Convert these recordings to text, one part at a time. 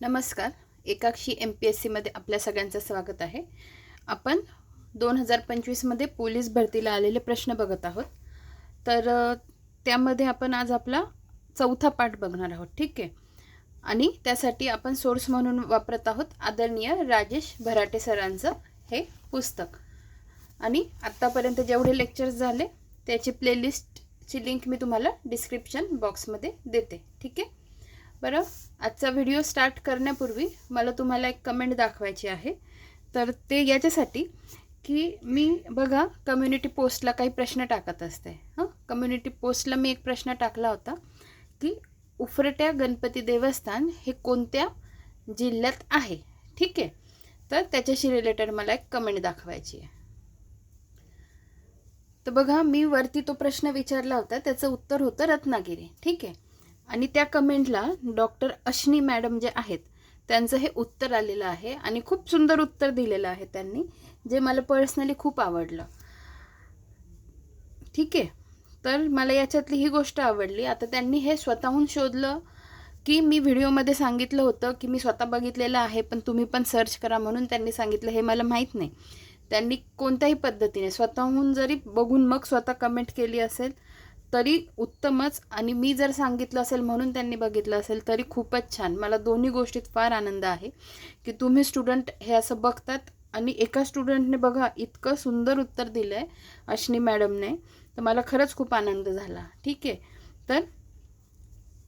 नमस्कार. एकाक्षी M P S सीमध्ये आपल्या सगळ्यांचं स्वागत आहे. आपण दोन हजार पंचवीसमध्ये पोलीस भरतीला आलेले प्रश्न बघत आहोत. तर त्यामध्ये आपण आज आपला चौथा पाठ बघणार आहोत ठीक आहे? आणि त्यासाठी आपण सोर्स म्हणून वापरत आहोत आदरणीय राजेश भराटे सरांचं हे पुस्तक. आणि आत्तापर्यंत जेवढे लेक्चर्स झाले त्याची प्लेलिस्टची लिंक मी तुम्हाला डिस्क्रिप्शन बॉक्समध्ये देते ठीक आहे? बरं? आजचा व्हिडिओ स्टार्ट करण्यापूर्वी मला तुम्हाला एक कमेंट दाखवायची आहे. तर ते याच्यासाठी की मी बघा कम्युनिटी पोस्टला काही प्रश्न टाकत असते. हां? कम्युनिटी पोस्टला मी एक प्रश्न टाकला होता की उफरट्या गणपती देवस्थान हे कोणत्या जिल्ह्यात आहे? ठीक आहे? तर त्याच्याशी रिलेटेड मला एक कमेंट दाखवायची आहे. तर बघा मी वरती तो प्रश्न विचारला होता. त्याचं उत्तर होतं रत्नागिरी. ठीक आहे? आणि त्या कमेंटला डॉक्टर अश्नी मॅडम जे आहेत त्यांचं हे उत्तर आलेलं आहे आणि खूप सुंदर उत्तर दिलेलं आहे त्यांनी जे मला पर्सनली खूप आवडलं. ठीक आहे? तर मला याच्यातली ही गोष्ट आवडली. आता त्यांनी हे स्वतःहून शोधलं की मी व्हिडिओमध्ये सांगितलं होतं की मी स्वतः बघितलेलं आहे पण तुम्ही पण सर्च करा म्हणून त्यांनी सांगितलं. हे मला माहीत नाही. त्यांनी कोणत्याही पद्धतीने स्वतःहून जरी बघून मग स्वतः कमेंट केली असेल तरी उत्तमच. आणि मी जर सांगितलं असेल म्हणून त्यांनी बघितलं असेल तरी खूपच छान. मला दोन्ही गोष्टीत फार आनंद आहे की तुम्ही स्टुडंट हे असं बघतात आणि एका स्टुडंटने बघा इतकं सुंदर उत्तर दिलं आहे अश्नी मॅडमने. तर मला खरंच खूप आनंद झाला. ठीक आहे? तर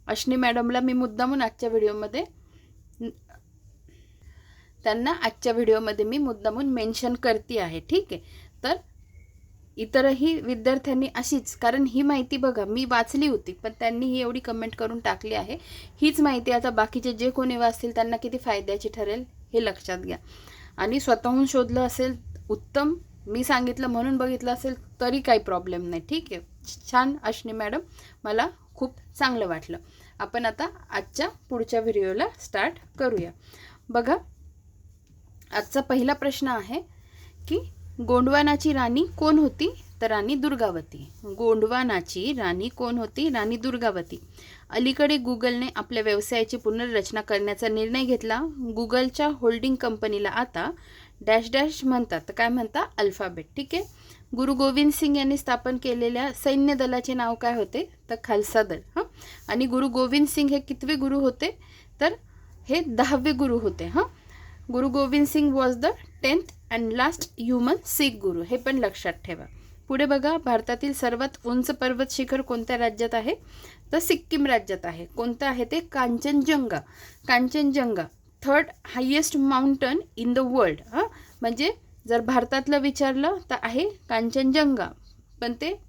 अश्नी मॅडमला मी मुद्दामून आजच्या व्हिडिओमध्ये त्यांना आजच्या व्हिडिओमध्ये मी मुद्दामून मेन्शन करते आहे. ठीक आहे? तर इतरही विद्यार्थ्यांनी अशीच कारण ही माहिती बघा मी वाचली होती पण त्यांनी ही एवढी कमेंट करून टाकली आहे. हीच माहिती आता बाकीचे जे कोणी वाचतील त्यांना किती फायद्याची ठरेल हे लक्षात घ्या. आणि स्वतःहून शोधलं असेल उत्तम. मी सांगितलं म्हणून बघितलं असेल तरी काही प्रॉब्लेम नाही. ठीक आहे? छान अश्नी मॅडम मला खूप चांगलं वाटलं. आपण आता आजच्या पुढच्या व्हिडिओला स्टार्ट करूया. बघा आजचा पहिला प्रश्न आहे की गोंडवानाची राणी कोण होती? तर राणी दुर्गावती. गोंडवानाची राणी कोण होती? राणी दुर्गावती. अलीकडे गुगलने आपल्या व्यवसायाची पुनर्रचना करण्याचा निर्णय घेतला. गुगलच्या होल्डिंग कंपनीला आता डॅश डॅश म्हणतात. तर काय म्हणता? अल्फाबेट. ठीक आहे? गुरु गोविंद सिंग यांनी स्थापन केलेल्या सैन्य दलाचे नाव काय होते? तर खालसा दल. हां? आणि गुरु गोविंद सिंग हे कितवे गुरु होते? तर हे दहावे गुरु होते. हां? Guru Gobind Singh was the tenth and last human Sikh guru हे पण लक्षात ठेवा. पुढे बघा भारतातील सर्वात उंच पर्वत शिखर कोणत्या राज्यात आहे? तर सिक्कीम राज्यात आहे. कोणतं आहे ते? Kanchenjunga. Kanchenjunga third highest mountain in the world हां? म्हणजे जर भारतातलं विचारलं तर आहे कांचनजंगा. पण ते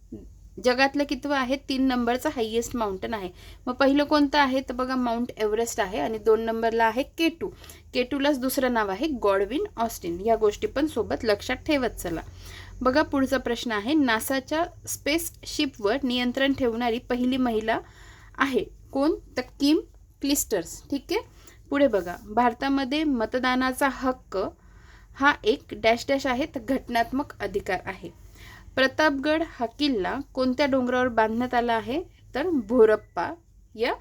जगातलं कितवं आहे? तीन नंबरचं हायेस्ट माउंटन आहे. मग पहिलं कोणतं आहे? तर बघा माउंट एव्हरेस्ट आहे आणि दोन नंबरला आहे के टू के टूलाच दुसरं नाव आहे गॉडविन ऑस्टिन या गोष्टी पण सोबत लक्षात ठेवत चला. बघा पुढचा प्रश्न आहे. नासाच्या स्पेस शिपवर नियंत्रण ठेवणारी पहिली महिला आहे कोण? तर किम क्लिस्टर्स ठीक आहे? पुढे बघा. भारतामध्ये मतदानाचा हक्क हा एक डॅश डॅश आहे तर घटनात्मक अधिकार आहे. प्रतापगड हा किल्ला कोणत्या डोंगरावर बांधण्यात आला आहे? तर भोरप्पा या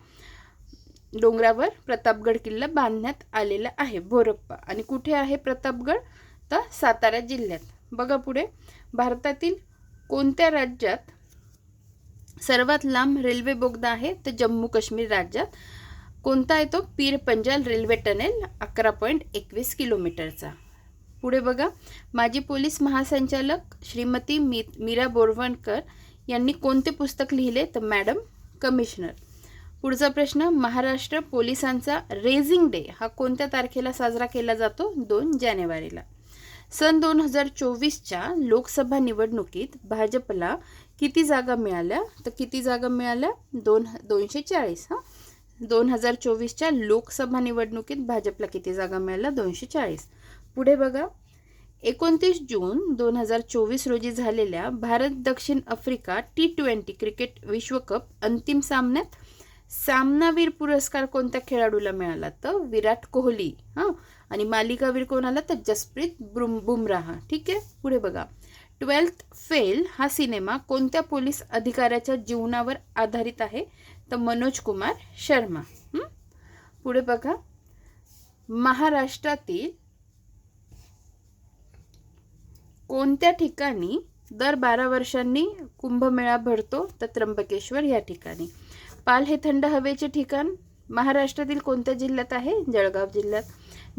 डोंगरावर प्रतापगड किल्ला बांधण्यात आलेला आहे भोरप्पा. आणि कुठे आहे प्रतापगड? तर सातारा जिल्ह्यात. बघा पुढे. भारतातील कोणत्या राज्यात सर्वात लांब रेल्वे बोगदा आहे? तर जम्मू काश्मीर राज्यात. कोणता आहे तो? पीर पंजाल रेल्वे टनेल अकरा पॉईंट एकवीस किलोमीटरचा. पुढे बघा. माजी पोलीस महासंचालक श्रीमती मी मीरा बोरवणकर यांनी कोणते पुस्तक लिहिले? तर मॅडम कमिशनर. पुढचा प्रश्न महाराष्ट्र पोलिसांचा रेझिंग डे हा कोणत्या तारखेला साजरा केला जातो? दोन जानेवारीला. सन दोन हजार चोवीसच्या लोकसभा निवडणुकीत भाजपला किती जागा मिळाल्या? तर किती जागा मिळाल्या? दोन दोनशे चाळीस हां? दोन हजार चोवीसच्या लोकसभा निवडणुकीत भाजपला किती जागा मिळाल्या? दोनशे चाळीस. पुढे बघा. एकोणतीस जून दोन हजार चोवीस रोजी झालेल्या भारत दक्षिण आफ्रिका टी ट्वेंटी क्रिकेट विश्वकप अंतिम सामन्यात सामनावीर पुरस्कार कोणत्या खेळाडूला मिळाला तर विराट कोहली हां. आणि मालिकावीर कोणाला तर जसप्रीत बुम बुमराह. ठीक आहे? पुढे बघा. ट्वेल्थ फेल हा सिनेमा कोणत्या पोलीस अधिकाऱ्याच्या जीवनावर आधारित आहे? तर मनोज कुमार शर्मा. पुढे बघा. महाराष्ट्रातील कोणत्या ठिकाणी दर बारा वर्षांनी कुंभमेळा भरतो तर त्र्यंबकेश्वर या ठिकाणी? पाल हे थंड हवेचे ठिकाण. महाराष्ट्रातील कोणत्या जिल्ह्यात आहे? जळगाव जिल्ह्यात.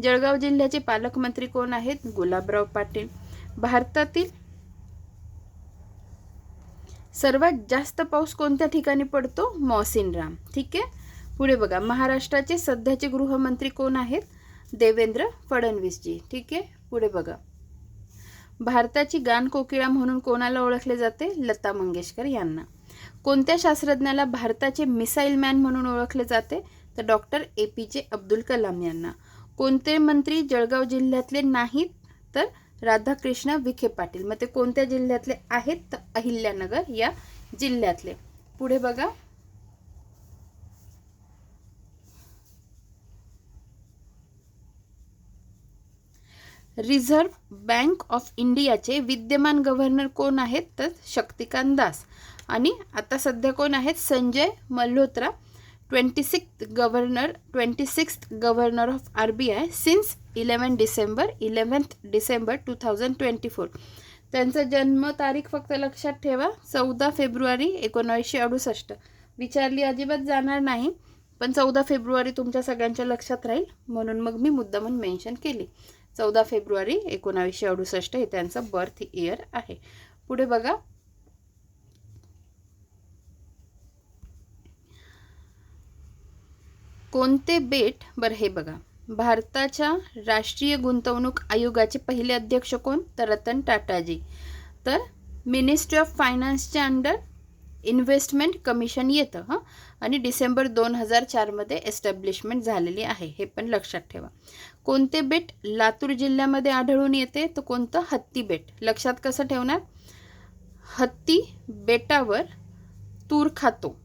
जळगाव जिल्ह्याचे पालकमंत्री कोण आहेत? गुलाबराव पाटील. भारतातील सर्वात जास्त पाऊस कोणत्या ठिकाणी पडतो? मॉसिनराम ठीक आहे? पुढे बघा. महाराष्ट्राचे सध्याचे गृहमंत्री कोण आहेत? देवेंद्र फडणवीसजी. ठीक आहे? पुढे बघा. भारताची गान कोकिळा म्हणून कोणाला ओळखले जाते? लता मंगेशकर यांना. कोणत्या शास्त्रज्ञाला भारताचे मिसाईल मॅन म्हणून ओळखले जाते? तर डॉक्टर ए पी जे अब्दुल कलाम यांना. कोणते मंत्री जळगाव जिल्ह्यातले नाहीत? तर राधाकृष्ण विखे पाटील. मग ते कोणत्या जिल्ह्यातले आहेत? तर अहिल्यानगर या जिल्ह्यातले. पुढे बघा. रिझर्व्ह बँक ऑफ इंडियाचे विद्यमान गव्हर्नर कोण आहेत तर शक्तिकांत दास. आणि आता सध्या कोण आहेत? Sanjay Malhotra twenty sixth governor twenty sixth governor of R B I since eleven December eleventh December two thousand twenty four त्यांचा जन्मतारीख फक्त लक्षात ठेवा चौदा फेब्रुवारी एकोणावीसशे अडुसष्ट. विचारली अजिबात जाणार नाही पण चौदा फेब्रुवारी तुमच्या सगळ्यांच्या लक्षात राहील म्हणून मग मी मुद्दामून मेन्शन केली. चौदा फेब्रुवारी एकोणावीसशे अडुसष्ट हे त्यांचं बर्थ इयर आहे. पुढे बघा. कोणते बेट? बरं हे बघा. भारताच्या राष्ट्रीय गुंतवणूक आयोगाचे पहिले अध्यक्ष कोण? तर रतन टाटाजी. तर मिनिस्ट्री ऑफ फायनान्सच्या अंडर इन्व्हेस्टमेंट कमिशन येतं हं. आणि डिसेंबर दोन हजार चारमध्ये एस्टॅब्लिशमेंट झालेली आहे हे पण लक्षात ठेवा. कोणते बेट लातूर जिल्ह्यामध्ये आढळून येते तर कोणतं? हत्ती बेट. लक्षात कसं ठेवणार? हत्ती बेटावर तूर खातो.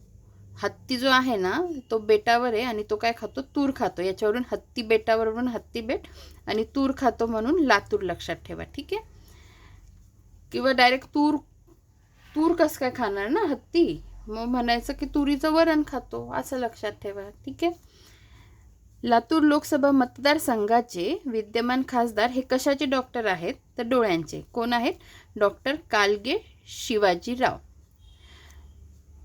हत्ती जो आहे ना तो बेटावर आहे आणि तो काय खातो? तूर खातो. याच्यावरून हत्ती बेटावरून हत्ती बेट आणि तूर खातो म्हणून लातूर लक्षात ठेवा ठीक आहे? किंवा डायरेक्ट तूर तूर कसं काय खाणार ना? हत्ती. मग म्हणायचं की तुरीचं वरण खातो असं लक्षात ठेवा. ठीक आहे? लातूर लोकसभा मतदारसंघाचे विद्यमान खासदार हे कशाचे डॉक्टर आहेत? तर डोळ्यांचे. कोण आहेत? डॉक्टर कालगे शिवाजीराव.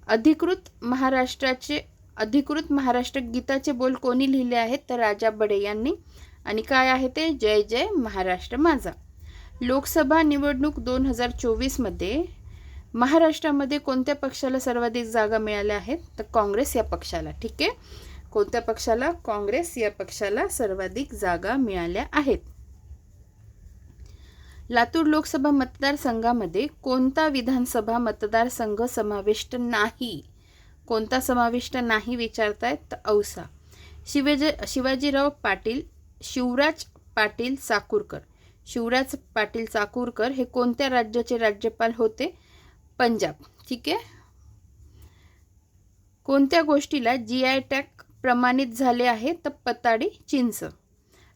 अधिकृत महाराष्ट्राचे अधिकृत महाराष्ट्र गीताचे बोल कोणी लिहिले आहेत? तर राजा बडे यांनी. आणि काय आहे ते? जय जय महाराष्ट्र माझा. लोकसभा निवडणूक दोन हजार चोवीसमध्ये महाराष्ट्रामध्ये कोणत्या पक्षाला सर्वाधिक जागा मिळाल्या आहेत? तर काँग्रेस या पक्षाला ठीक आहे? कोणत्या पक्षाला? काँग्रेस या पक्षाला सर्वाधिक जागा मिळाल्या आहेत. लातूर लोकसभा मतदारसंघामध्ये कोणता विधानसभा मतदारसंघ समाविष्ट नाही? कोणता समाविष्ट नाही विचारतायत? तर औसा. शिवाजी शिवाजीराव पाटील शिवराज पाटील चाकूरकर. शिवराज पाटील चाकूरकर हे कोणत्या राज्याचे राज्यपाल होते? पंजाब ठीक आहे? कोणत्या गोष्टीला जी आय टॅग प्रमाणित झाले आहे? तर पताडी चिंच.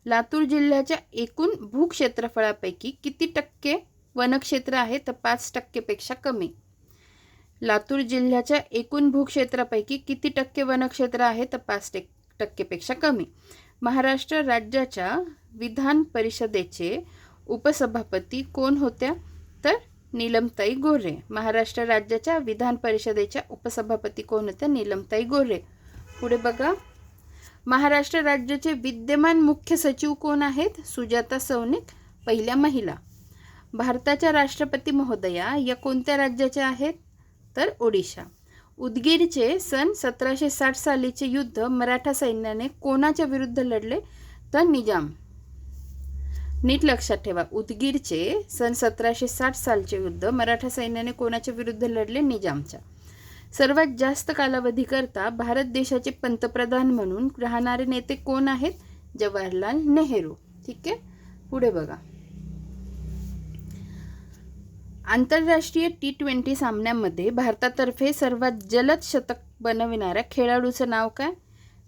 लातूर जिल्ह्याच्या एकूण भूक्षेत्रफळापैकी किती टक्के वनक्षेत्र आहे? तर पाच टक्केपेक्षा कमी. लातूर जिल्ह्याच्या एकूण भूक्षेत्रापैकी किती टक्के वनक्षेत्र आहे? तर पाच टेक टक्केपेक्षा कमी. महाराष्ट्र राज्याच्या विधान परिषदेचे उपसभापती कोण होत्या? तर नीलमताई गोरे महाराष्ट्र राज्याच्या विधान परिषदेच्या उपसभापती कोण होत्या नीलमताई गोरे पुढे बघा. महाराष्ट्र राज्याचे विद्यमान मुख्य सचिव कोण आहेत? सुजाता सौनिक पहिल्या महिला. भारताच्या राष्ट्रपती महोदया या कोणत्या राज्याच्या आहेत? तर ओडिशा. उदगीरचे सन सतराशे साठ सालीचे युद्ध मराठा सैन्याने कोणाच्या विरुद्ध लढले? तर निजाम. नीट लक्षात ठेवा. उदगीरचे सन सतराशे साठ सालचे युद्ध मराठा सैन्याने कोणाच्या विरुद्ध लढले? निजामच्या. सर्वात जास्त कालावधीकरता भारत देशाचे पंतप्रधान म्हणून राहणारे नेते कोण आहेत? जवाहरलाल नेहरू. ठीक आहे? पुढे बघा. आंतरराष्ट्रीय टी ट्वेंटी सामन्यांमध्ये भारतातर्फे सर्वात जलद शतक बनविणाऱ्या खेळाडूचं नाव काय?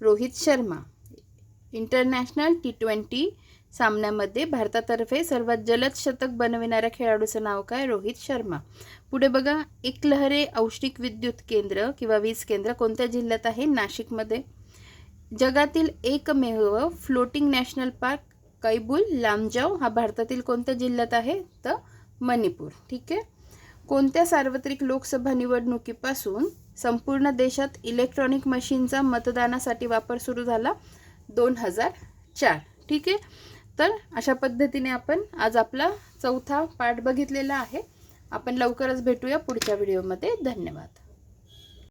Rohit Sharma. International T twenty सामन्यामध्ये भारतातर्फे सर्वात जलद शतक बनविणाऱ्या खेळाडूचं नाव काय? रोहित शर्मा. पुढे बघा एकलहरे औष्णिक विद्युत केंद्र किंवा वीज केंद्र कोणत्या जिल्ह्यात आहे? नाशिकमध्ये. जगातील एकमेव floating national park Keibul Lamjao हा भारतातील कोणत्या जिल्ह्यात आहे? तर मणिपूर. ठीक आहे? कोणत्या सार्वत्रिक लोकसभा निवडणुकीपासून संपूर्ण देशात इलेक्ट्रॉनिक मशीनचा मतदानासाठी वापर सुरू झाला? दोन हजार चार. ठीक आहे? तर अशा पद्धतीने आपण आज आपला चौथा पाठ बघितलेला आहे. आपण लवकरच भेटूया पुढच्या व्हिडिओमध्ये. धन्यवाद.